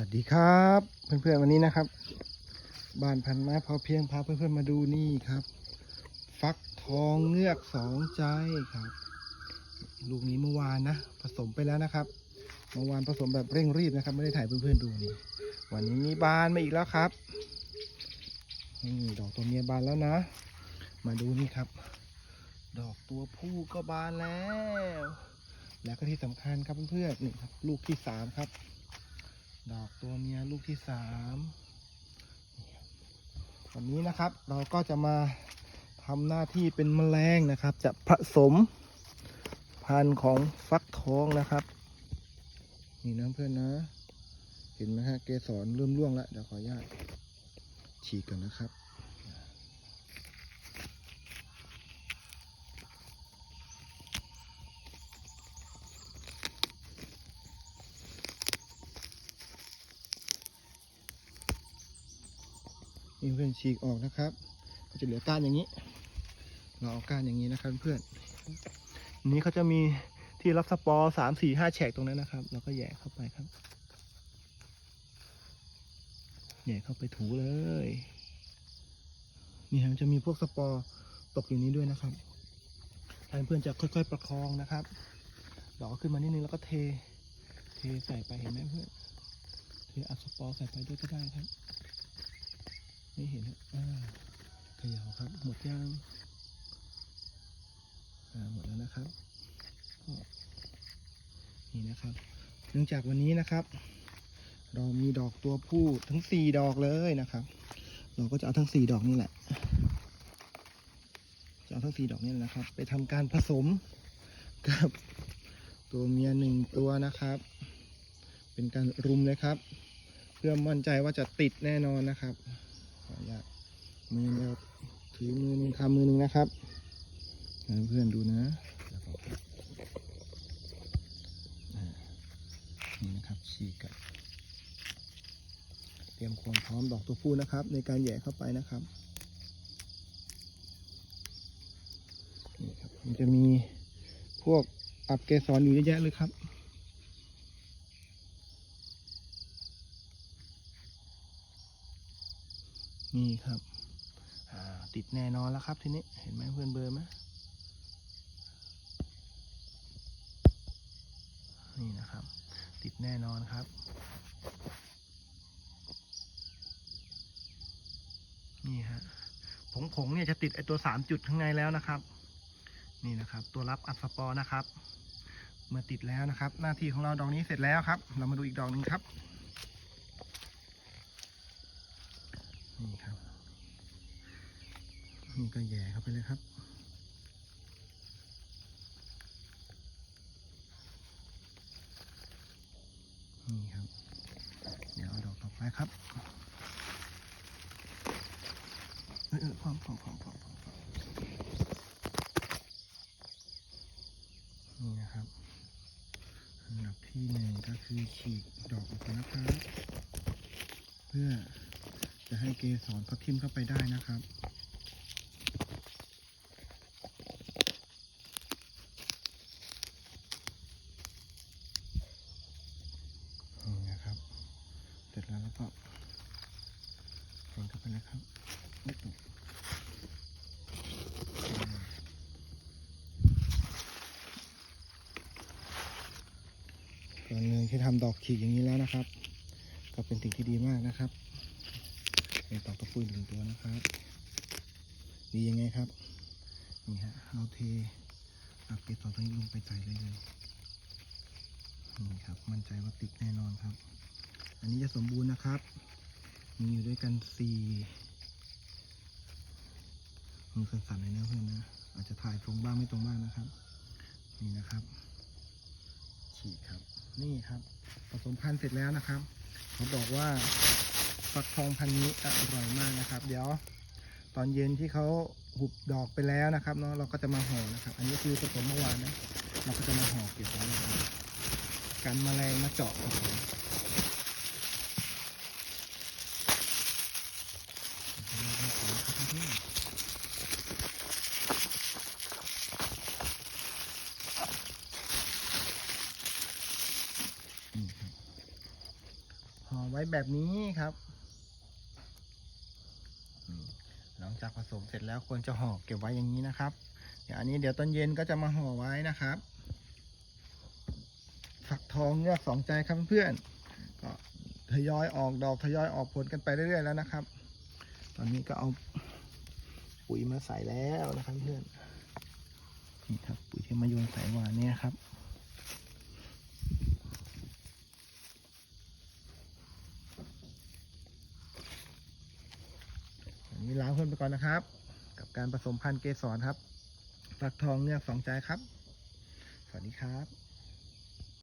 วัสดีครับ เพื่อนๆวันนี้นะครับ บ้านพันไม้พอเพียงพาเพื่อนๆมาดูนี่ครับ ฟักทองเงือกสองใจครับลูกนี้เมื่อวานนะ ผสมไปแล้วนะครับเมื่อวานผสมแบบเร่งรีบนะครับ ไม่ได้ถ่ายเพื่อนๆดูนี่วันนี้มีบานมาอีกแล้วครับนี่ดอกตัวเมียบานแล้วนะ มาดูนี่ครับ ดอกตัวผู้ก็บานแล้ว แล้วก็ที่สำคัญครับเพื่อนๆนี่ครับ ลูกที่สามครับ ดอกตัวเมียลูกที่สามวันนี้นะครับเราก็จะมาทำหน้าที่เป็นแมลงนะครับ จะผสมพันธุ์ของฟักทองนะครับ นี่นะเพื่อนนะ เห็นไหมฮะเกสรเริ่มร่วงแล้วเดี๋ยวขออนุญาตฉีกกันนะครับ นี่เพื่อนฉีกออกนะครับ ก็จะเหลือก้านอย่างนี้ เราเอาก้านอย่างนี้นะครับเพื่อนอันนี้เขาจะมีที่รับสปอร์สามสี่ห้าแฉกตรงนั้นนะครับ เราก็แย่เข้าไปครับแย่เข้าไปถูเลย นี่ฮะมันจะมีพวกสปอร์ตกอยู่นี้ด้วยนะครับให้เพื่อนจะค่อย ๆ ประคองนะครับดอกขึ้นมานิดนึงแล้วก็เท เทใส่ไปเห็นไหมเพื่อน เทอัดสปอร์ใส่ไปด้วยก็ได้ครับ ไม่เห็นอ่าเขย่าครับ หมดยังอ่าหมดแล้วนะครับนี่นะครับ เนื่องจากวันนี้นะครับ เรามีดอกตัวผู้ทั้งสี่ดอกเลยนะครับ เราก็จะเอาทั้งสี่ดอกนี่แหละจะเอาทั้งสี่ดอกนี่แหละนะครับ ไปทำการผสมกับตัวเมียหนึ่งตัวนะครับ เป็นการรุมเลยครับ เพื่อมั่นใจว่าจะติดแน่นอนนะครับ ขออนุญาตมือเราถือมือหนึงทำมือหนึงนะครับให้เพื่อนดูนะนี่นะครับฉีกกันเตรียมความพร้อมดอกตัวผู้นะครับ ในการแย่เข้าไปนะครับนี่ครับมันจะมีพวกอับเกสรอยู่เยอะแยะเลยครับ นี่ครับ ติดแน่นอนแล้วครับทีนี้ เห็นไหมเพื่อนเบอร์ไหมนี่นะครับ ติดแน่นอนครับ นี่ฮะผงผงเนี่ยจะติดไอตัวสามจุดข้างในแล้วนะครับ นี่นะครับ ตัวรับอัดสปอร์นะครับ เมื่อติดแล้วนะครับ หน้าที่ของเราดอกนี้เสร็จแล้วครับ เรามาดูอีกดอกหนึ่งครับ นี่ครับ นี่ก็แหย่เข้าไปเลยครับ นี่ครับ เดี๋ยวเอาดอกต่อไปครับเออเออพร้อมพร้อมพร้อมพร้อมพร้อมพร้อมนี่นะครับอันดับที่หนึ่งก็คือฉีกดอกออกไปนะครับ เพื่อจะให้เกสรเขาทิ่มเข้าไปได้นะครับ นี่นะครับ เส ร็จแล้วแล้วก็ใส่เข้าไปนะครับนิดหนึ่งก่อนเลยที่ทำดอกฉีกอย่างนี้แล้วนะครับ ก็เป็นสิ่งที่ดีมากนะครับเป็นตอกตะปูอีกหนึ่งตัวนะครับดียังไงครับนี่ฮะเราเทอับเกสรตัวนี้ลงไปใส่เลยเลยนี่ครับ มั่นใจว่าติดแน่นอนครับ อันนี้จะสมบูรณ์นะครับ มีอยู่ด้วยกันสี่มือสั่นๆเลยนะเพื่อนนะ อาจจะถ่ายตรงบ้างไม่ตรงบ้างนะครับ นี่นะครับ ฉีกครับ นี่ครับ ผสมพันธุ์เสร็จแล้วนะครับ เขาบอกว่าฟักทองพันธุ์นี้อร่อยมากนะครับ เดี๋ยวตอนเย็นที่เขาหุบดอกไปแล้วนะครับเนาะเราก็จะมาห่อนะครับ อันนี้คือผสมเมื่อวานนะ เราก็จะมาห่อเก็บไว้นะครับกันแมลงมาเจาะครับผมนี่ครับห่อ ไว้แบบนี้ครับ หลังจากผสมเสร็จแล้วควรจะห่อเก็บไว้อย่างนี้นะครับเดี๋ยวอันนี้เดี๋ยวตอนเย็นก็จะมาห่อไว้นะครับฝักทองเงือกสองใจครับเพื่อนก็ทยอยออกดอกทยอยออกผลกันไปเรื่อยๆแล้วนะครับ ตอนนี้ก็เอาปุ๋ยมาใส่แล้วนะครับเพื่อนนี่ครับปุ๋ยที่มาโยนใส่วานเนี่ยครับ วันนี้ลา เพื่อนไปก่อนนะครับ กับการผสมพันธุ์เกสรครับ ฝักทองเงือกสองใจครับ สวัสดีครับ